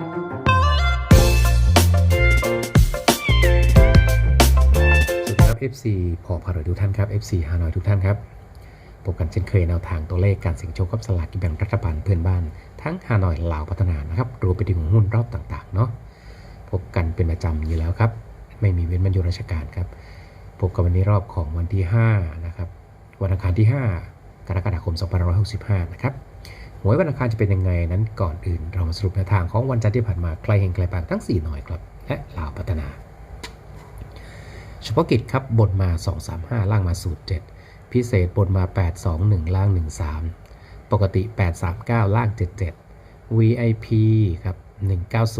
สุดีครับ FC พอพารวยทุกท่านครับ FC ฮานอยทุกท่านครับพบกันเช่นเคยแนวทางตัวเลขการเสี่ยงโชคกับสลากกินแบ่งรัฐบาลเพื่อนบ้าน ทั้งฮานอยลาวพัฒนานะครับรวมไปถึงหุ้นรอบต่างๆเนาะพบกันเป็นประจำอยู่แล้วครับ ไม่มีเว้นบรรยุราชการครับพบกันวันนี้รอบของวันที่5นะครับวันอังคารที่ 5 กรกฎาคม 2565 นะครับ หวยวันอังคารจะเป็นยังไงนั้นก่อนอื่น เรามาสรุปแนวทางของวันจันทร์ที่ผ่านมาใครเห็นใครปางทั้ง 4 หน่อยครับ และลาวพัฒนา เฉพาะกิจครับบนมา 235 ล่างมาสูตร 7 พิเศษบนมา 821 ล่าง 13 ปกติ 839 ล่าง 77 VIP ครับ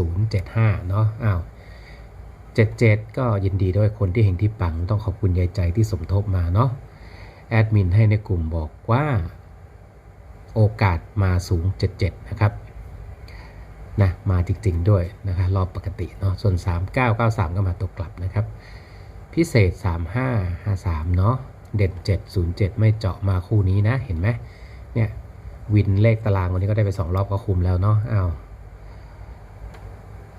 19075 เนาะอ้าว77 ก็ยินดีด้วยคนที่เห็นที่ปังต้องขอบคุณยายใจที่สมทบมาเนาะแอดมินให้ในกลุ่มบอกว่า โอกาสมาสูง 77 นะครับนะมาจริงๆด้วยนะครับรอบปกติเนาะส่วน 3993 ก็มาตกกลับนะครับ พิเศษ 3553 เนาะเด่น 707 ไม่เจาะมาคู่นี้นะ เห็นไหมเนี่ยวินเลขตารางวันนี้ก็ได้ไป 2 รอบก็คุมแล้วเนาะอ้าว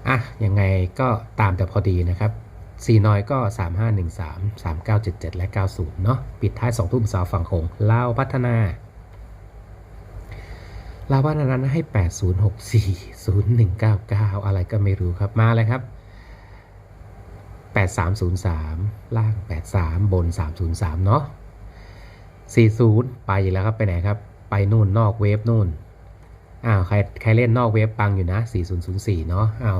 อะยังไงก็ตามแต่พอดีนะครับ4น้อยก็ 3513 3977 และ 90 เนาะปิดท้าย 2 ทุ่มสาวฝั่งโขงลาพัฒนา ลาวพัฒนานั้นให้ 8064 0199 อะไรก็ไม่รู้ครับ มาเลยครับ 8303 ล่าง 83 บน 303 เนาะ40 ไปแล้วครับ ไปไหนครับ ไปนู่นนอกเวฟนู่น อ้าว ใครใครเล่นนอกเวฟปังอยู่นะ 4004 เนาะอ้าว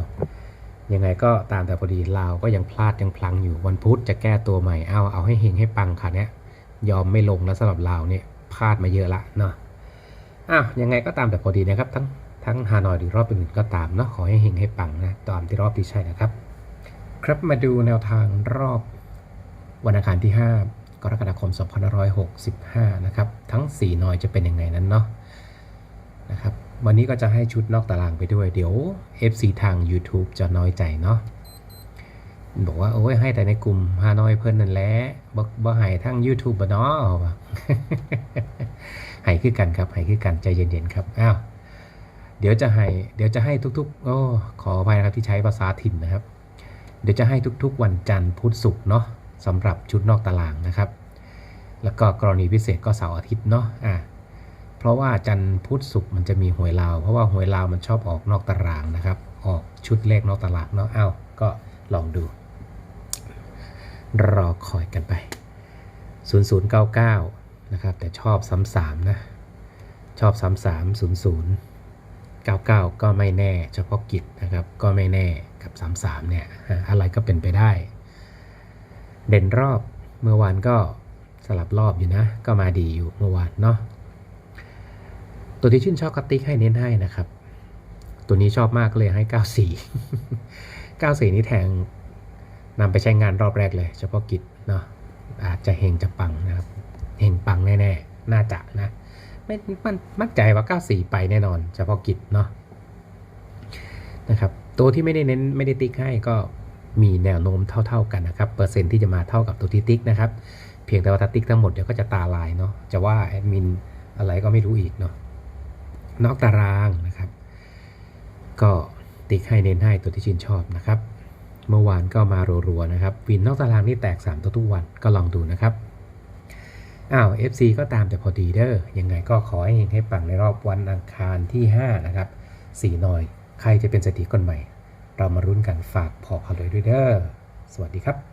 ยังไงก็ตามแต่พอดีลาวก็ยังพลาดยังพลังอยู่วันพุธจะแก้ตัวใหม่ เอาเอาให้เฮงให้ปังค่ะเนี่ยยอมไม่ลงแล้วสำหรับลาวเนี่ยพลาดมาเยอะละเนาะ อ้าวยังไงก็ตามแต่พอดีนะครับ ทั้งทั้งฮานอยหรือรอบอื่นๆก็ตามเนาะขอให้เฮงให้ปังนะตามที่รอบที่ใช่นะครับ ครับมาดูแนวทางรอบวันอังคารที่ 5 กรกฎาคม 2565 นะครับ ทั้ง 4 นอยจะเป็นยังไงนั้นเนาะนะครับวันนี้ก็จะให้ชุดนอกตารางไปด้วย เดี๋ยว FC ทาง YouTube จะน้อยใจเนาะบอกว่าโอ้ยให้แต่ในกลุ่มฮานอยเพิ่นนั่นแหละบ่บ่ให้ทั้ง YouTube บ่เนาะ ว่ะให้คือกันครับให้คือกันใจเย็นๆครับอ้าวเดี๋ยวจะให้เดี๋ยวจะให้ทุกๆโอ้ขออภัยนะครับที่ใช้ภาษาถิ่นนะครับ เดี๋ยวจะให้ทุกๆ วันจันทร์พุธศุกร์เนาะสำหรับชุดนอกตารางนะครับ แล้วก็กรณีพิเศษก็เสาร์อาทิตย์เนาะอ่าเพราะว่าจันทร์พุธศุกร์มันจะมีหวยลาว เพราะว่าหวยลาวมันชอบออกนอกตารางนะครับ ออกชุดเลขนอกตารางเนาะอ้าวก็ลองดูรอคอยกันไป 0099 นะครับ แต่ชอบซ้ำๆนะ ชอบซ้ำๆ00 99ก็ไม่แน่ เฉพาะกิจนะครับ ก็ไม่แน่กับ33เนี่ย อะไรก็เป็นไปได้ เด่นรอบเมื่อวานก็สลับรอบอยู่นะ ก็มาดีอยู่เมื่อวานเนาะตัวที่ชื่นชอบกติกให้เน้นให้นะครับ ตัวนี้ชอบมากเลยให้ 94 94 นี้แทงนำไปใช้งานรอบแรกเลย เฉพาะกิจเนาะอาจจะเฮงจะปังนะครับ เฮงปังแน่ๆ น่าจะนะไม่มันมั่นใจว่า 94 ไปแน่นอน เฉพาะกิจเนาะนะครับ ตัวที่ไม่ได้เน้นไม่ได้ติ๊กให้ก็มีแนวโน้มเท่า ๆกันนะครับ เปอร์เซ็นต์ที่จะมาเท่ากับตัวที่ติ๊กนะครับ เพียงแต่ว่าถ้าติ๊กทั้งหมดเดี๋ยวก็จะตาลายเนาะ จะว่าแอดมินอะไรก็ไม่รู้อีกเนาะ นอกตารางนะครับ ก็ติ๊กให้เน้นให้ตัวที่ชื่นชอบนะครับ เมื่อวานก็มารัวๆนะครับ วินนอกตารางนี่แตก 3 ตัวทุกวันก็ลองดูนะครับ อ้าว FC ก็ตามแต่พอดีเด้อยังไงก็ขอให้เฮงให้ปังในรอบวันอังคารที่ 5 นะครับสี่หน่อย ใครจะเป็นสถิติคนใหม่ เรามารุ้นกันฝากพอเขาเลยด้วยเด้อสวัสดีครับ